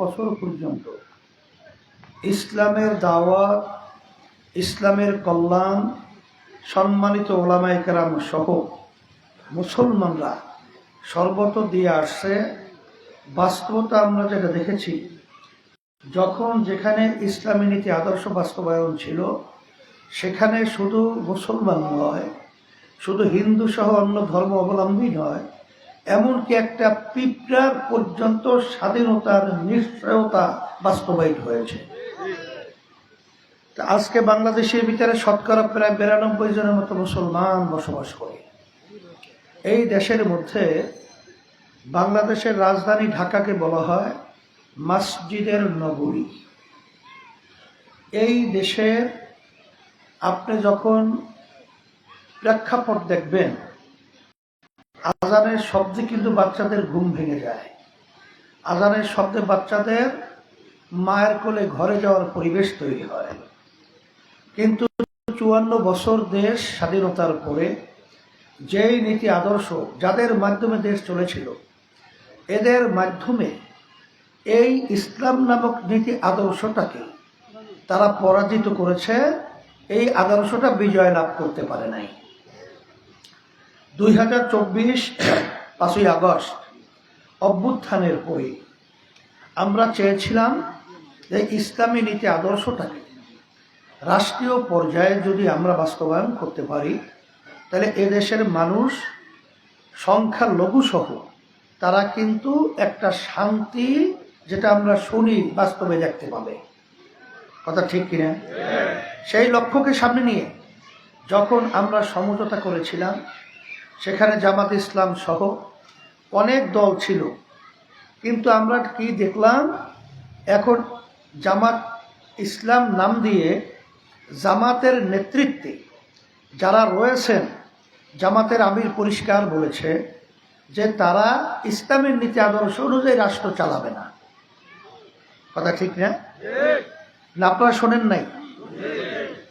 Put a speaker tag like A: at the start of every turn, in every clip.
A: বছর পর্যন্ত। ইসলামের দাওয়াত, ইসলামের কল্যাণ, সম্মানিত ওলামাই কেরাম সহ মুসলমানরা সর্বত দিয়ে আসছে। বাস্তবতা আমরা যেটা দেখেছি, যখন যেখানে ইসলামী নীতি, আদর্শ বাস্তবায়ন ছিল, সেখানে শুধু মুসলমান নয়, শুধু হিন্দু সহ অন্য ধর্ম অবলম্বী নয় এমনকি একটা পিঁপড়ার পর্যন্ত স্বাধীনতার নিশ্চয়তা বাস্তবায়িত হয়েছে। আজকে বাংলাদেশের ভিতরে শতকরা প্রায় বিরানব্বই জনের মতো মুসলমান বসবাস করে। এই দেশের মধ্যে বাংলাদেশের রাজধানী ঢাকাকে বলা হয় মসজিদের নগরী। এই দেশের আপনি যখন প্রেক্ষাপট দেখবেন আজানের শব্দে কিন্তু বাচ্চাদের ঘুম ভেঙে যায়। আজানের শব্দে বাচ্চাদের মায়ের কোলে ঘরে যাওয়ার পরিবেশ তৈরি হয়। কিন্তু চুয়ান্ন বছর দেশ স্বাধীনতার পরে যেই নীতি আদর্শ যাদের মাধ্যমে দেশ চলেছিল, এদের মাধ্যমে এই ইসলাম নামক নীতি আদর্শটাকে তারা পরাজিত করেছে। এই আদর্শটা বিজয় লাভ করতে পারে নাই। দুই হাজার চব্বিশ পাঁচই আগস্ট অভ্যুত্থানের পরে আমরা চেয়েছিলাম যে ইসলামী নীতি আদর্শটাকে রাষ্ট্রীয় পর্যায়ে যদি আমরা বাস্তবায়ন করতে পারি তাহলে এদেশের মানুষ সংখ্যা লঘুসহ তারা কিন্তু একটা শান্তি যেটা আমরা শুনি বাস্তবে দেখতে পাবে। কথা ঠিক কিনা? সেই লক্ষ্যকে সামনে নিয়ে যখন আমরা সমঝোতা করেছিলাম সেখানে জামাত ইসলাম সহ অনেক দল ছিল। কিন্তু আমরা কি দেখলাম? এখন জামাত ইসলাম নাম দিয়ে জামাতের নেতৃত্বে যারা রয়েছেন, জামাতের আমির পরিষ্কার বলেছে যে তারা ইসলামের নীতি আদর্শ অনুযায়ী রাষ্ট্র চালাবে না। কথা ঠিক না? আপনারা শোনেন নাই?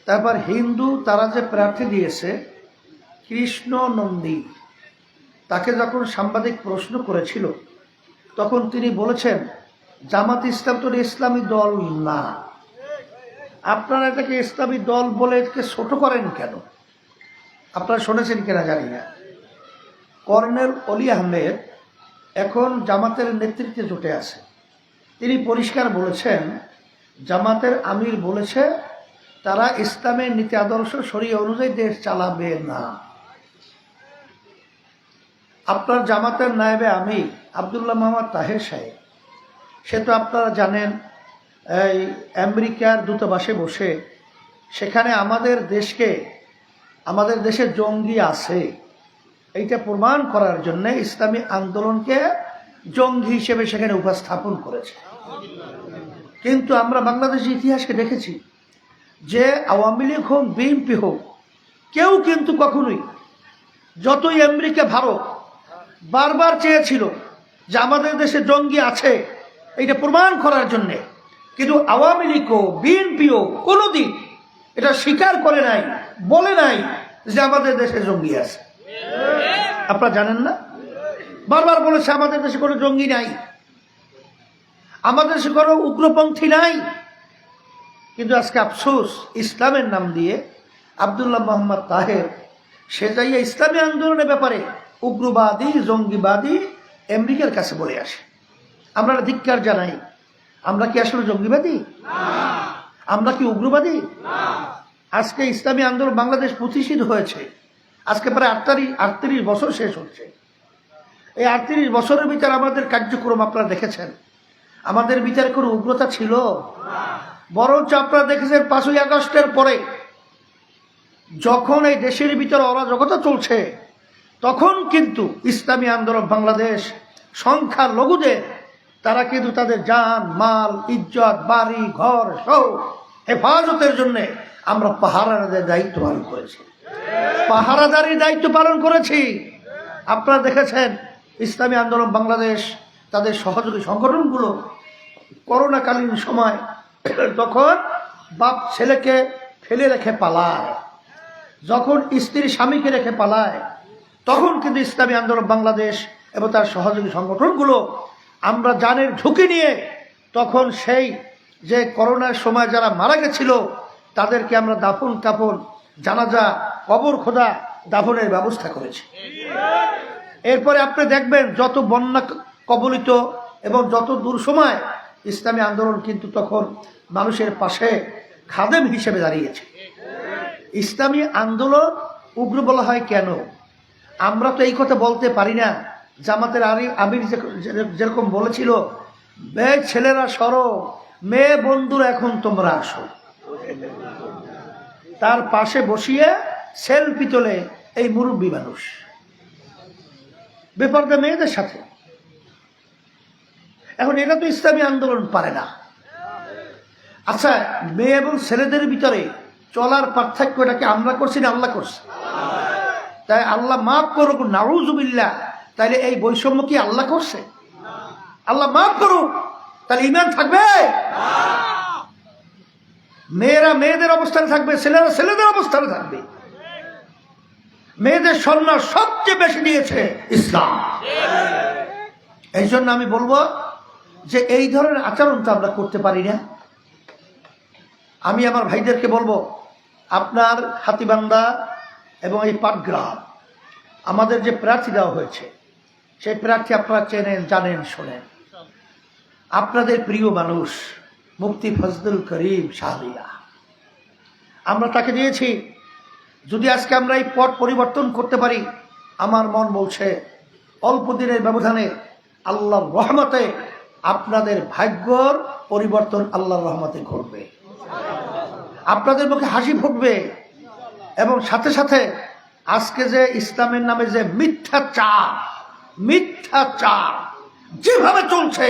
A: তারপর হিন্দু তারা যে প্রার্থী দিয়েছে কৃষ্ণ নন্দী। তাকে যখন সাংবাদিক প্রশ্ন করেছিল, তখন তিনি বলেছেন, জামাত ইসলাম তো ইসলামী দল না। আপনারা এটাকে ইসলামী দল বলে এটাকে ছোট করেন কেন? আপনারা শুনেছেন কিনা জানি না। কর্নেল অলি আহমেদ এখন জামাতের নেতৃত্বে জুটে আছে। তিনি পরিষ্কার বলেছেন, জামাতের আমির বলেছে, তারা ইসলামের নীতি আদর্শ সরিয়ে অনুযায়ী দেশ চালাবে না। আপনার জামাতের নায়েবে আমি আবদুল্লাহ মোহাম্মদ তাহের সাহেব। সে তো আপনারা জানেন, এই আমেরিকার দূতাবাসে বসে সেখানে আমাদের দেশকে, আমাদের দেশে জঙ্গি আছে। এইটা প্রমাণ করার জন্য ইসলামী আন্দোলনকে জঙ্গি হিসেবে সেখানে উপস্থাপন করেছে। কিন্তু আমরা বাংলাদেশের ইতিহাসকে দেখেছি যে আওয়ামী লীগ হোক, বিএনপি হোক, কেউ কিন্তু কখনোই যতই আমেরিকা ভারত বারবার চেয়েছিল যে আমাদের দেশে জঙ্গি আছে এটা প্রমাণ করার জন্যে। কিন্তু আওয়ামী লীগও বিএনপিও কোনোদিন এটা স্বীকার করে নাই, বলে নাই যে আমাদের দেশে জঙ্গি আছে। আপনারা জানেন না? বারবার বলেছে, আমাদের দেশে কোনো জঙ্গি নাই। আমাদের দেশে কোনো উগ্রপন্থী নাই। কিন্তু আজকে আফসোস, ইসলামের নাম দিয়ে আবদুল্লাহ মোহাম্মদ তাহের সে যাইয়া ইসলামী আন্দোলনের ব্যাপারে উগ্রবাদী জঙ্গিবাদী আমেরিকার কাছে বলে আসে। আমরা ধিক্কার জানাই। আমরা কি আসলে জঙ্গিবাদী? আমরা কি উগ্রবাদী? আজকে ইসলামী আন্দোলন বাংলাদেশ প্রতিষ্ঠিত হয়েছে। আজকে প্রায় আটত্রিশ আটত্রিশ বছর শেষ হচ্ছে। এই আটত্রিশ বছরের ভিতরে আমাদের কার্যক্রম আপনারা দেখেছেন। আমাদের বিচারে কোনো উগ্রতা ছিল? বরঞ্চ আপনারা দেখেছেন পাঁচই আগস্টের পরে যখন এই দেশের ভিতরে অরাজকতা চলছে তখন কিন্তু ইসলামী আন্দোলন বাংলাদেশ সংখ্যা লঘুদের, তারা কিন্তু তাদের যান মাল, ইজ্জত, বাড়ি, ঘর সব হেফাজতের জন্য আমরা পাহারাদের দায়িত্ব পালন করেছি। পাহারাদারির দায়িত্ব পালন করেছি। আপনারা দেখেছেন, ইসলামী আন্দোলন বাংলাদেশ, তাদের সহযোগী সংগঠনগুলো করোনাকালীন সময় তখন বাপ ছেলেকে ফেলে রেখে পালায়। যখন স্ত্রী স্বামীকে রেখে পালায় তখন কিন্তু ইসলামী আন্দোলন বাংলাদেশ এবং তার সহযোগী সংগঠনগুলো আমরা জানের ঝুঁকি নিয়ে তখন সেই যে করোনার সময় যারা মারা গেছিল, তাদেরকে আমরা দাফন কাপন, জানাজা, কবর খোদা দাফনের ব্যবস্থা করেছি। এরপরে আপনি দেখবেন যত বন্যা কবলিত এবং যত দূর সময় ইসলামী আন্দোলন কিন্তু তখন মানুষের পাশে খাদেম হিসেবে দাঁড়িয়েছে। ইসলামী আন্দোলন উগ্র বলা হয় কেন? আমরা তো এই কথা বলতে পারি না। জামাতের আমির যেরকম বলেছিল মেয়ে ছেলেরা সরো, মেয়ে বন্ধুরা এখন তোমরা আসো। তার পাশে বসিয়ে সেলফি তোলে এই মুরব্বী মানুষ। বেপর্দা মেয়েদের সাথে। এখন এটা তো ইসলামী আন্দোলন পারে না। আচ্ছা মেয়ে এবং ছেলেদের ভিতরে চলার পার্থক্যটাকে আমরা করছি না আল্লাহ করছে? তাই আল্লাহ মাফ করুক নাউজুবিল্লা তাইলে এই বৈষম্য কি আল্লাহ করছে? আল্লাহ মাফ করুক তাহলে ইমান থাকবে? মেয়েরা মেয়েদের অবস্থানে থাকবে, ছেলেরা ছেলেদের অবস্থানে থাকবে। মেয়েদের সম্মান সবচেয়ে বেশি নিয়েছে ইসলাম। এই জন্য আমি বলব যে এই ধরনের আচরণ তো আমরা করতে পারি না। আমি আমার ভাইদেরকে বলব, আপনার হাতিবান্দা এবং এই পাটগ্রাম আমাদের যে প্রার্থী দেওয়া হয়েছে, সেই প্রার্থী আপনারা চেনেন, জানেন, শোনেন। আপনাদের প্রিয় মানুষ, মুফতি ফজলুল করিম শাহরিয়া আমরা তাকে দিয়েছি, যদি আজকে আমরা এই পট পরিবর্তন করতে পারি, আমার মন বলছে, অল্প দিনের ব্যবধানে আল্লাহর রহমতে আপনাদের ভাগ্যর পরিবর্তন আল্লাহর রহমতে ঘটবে। আপনাদের মুখে হাসি ফুটবে এবং সাথে সাথে আজকে যে ইসলামের নামে যে মিথ্যা চা মিথ্যা চা যেভাবে চলছে,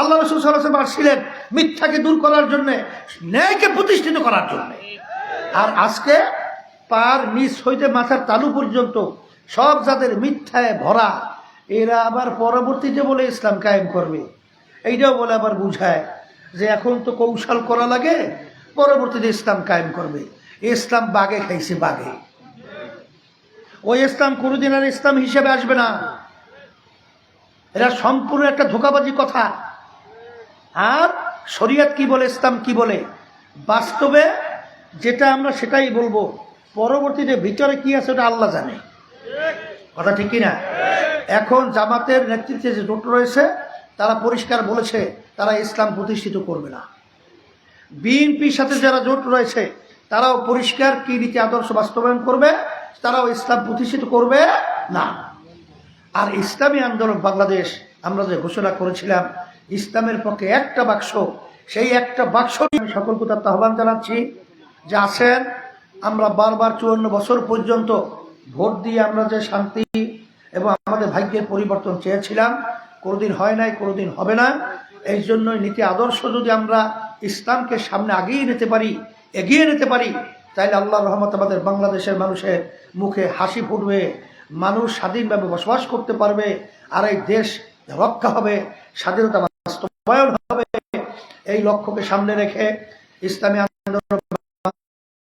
A: আল্লাহ রসুল আসছিলেন মিথ্যাকে দূর করার জন্যে, ন্যায়কে প্রতিষ্ঠিত করার জন্যে। আর আজকে পার নিচ হইতে মাথার তালু পর্যন্ত সব যাদের মিথ্যায় ভরা, এরা আবার পরবর্তীতে বলে ইসলাম কায়েম করবে। এইটাও বলে আবার বুঝায় যে এখন তো কৌশল করা লাগে, পরবর্তীতে ইসলাম কায়েম করবে। ইসলাম বাগে খাইছে বাগে। ওই ইসলাম কোনোদিন আর ইসলাম হিসেবে আসবে না। এরা সম্পূর্ণ একটা ধোকাবাজি কথা। আর শরিয়ত কি বলে, ইসলাম কি বলে? বাস্তবে যেটা আমরা সেটাই বলব। পরবর্তীতে ভিতরে কি আছে ওটা আল্লাহ জানে। কথা ঠিক না এখন জামাতের নেতৃত্বে যে জোট রয়েছে, তারা পরিষ্কার বলেছে, তারা ইসলাম প্রতিষ্ঠিত করবে না। বিএনপির সাথে যারা জোট রয়েছে তারাও পরিষ্কার কি নীতি আদর্শ বাস্তবায়ন করবে, তারাও ইসলাম প্রতিষ্ঠিত করবে? না। আর ইসলামী আন্দোলন বাংলাদেশ, আমরা যে ঘোষণা করেছিলাম, ইসলামের পক্ষে একটা বাক্স, সেই একটা বাক্স আমি সকল কোথাও আহ্বান জানাচ্ছি যে আসেন, আমরা বারবার চুয়ান্ন বছর পর্যন্ত ভোট দিয়ে আমরা যে শান্তি এবং আমাদের ভাগ্যের পরিবর্তন চেয়েছিলাম, কোনোদিন হয় নাই, কোনোদিন হবে না। এই জন্যই নীতি আদর্শ যদি আমরা ইসলামকে সামনে আগিয়ে নিতে পারি এগিয়ে নিতে পারি, তাইলে আল্লাহ রহমত আমাদের বাংলাদেশের মানুষের মুখে হাসি ফুটবে, মানুষ স্বাধীনভাবে বসবাস করতে পারবে, আর এই দেশ রক্ষা হবে, স্বাধীনতা বাস্তবায়ন হবে। এই লক্ষ্যকে সামনে রেখে ইসলামী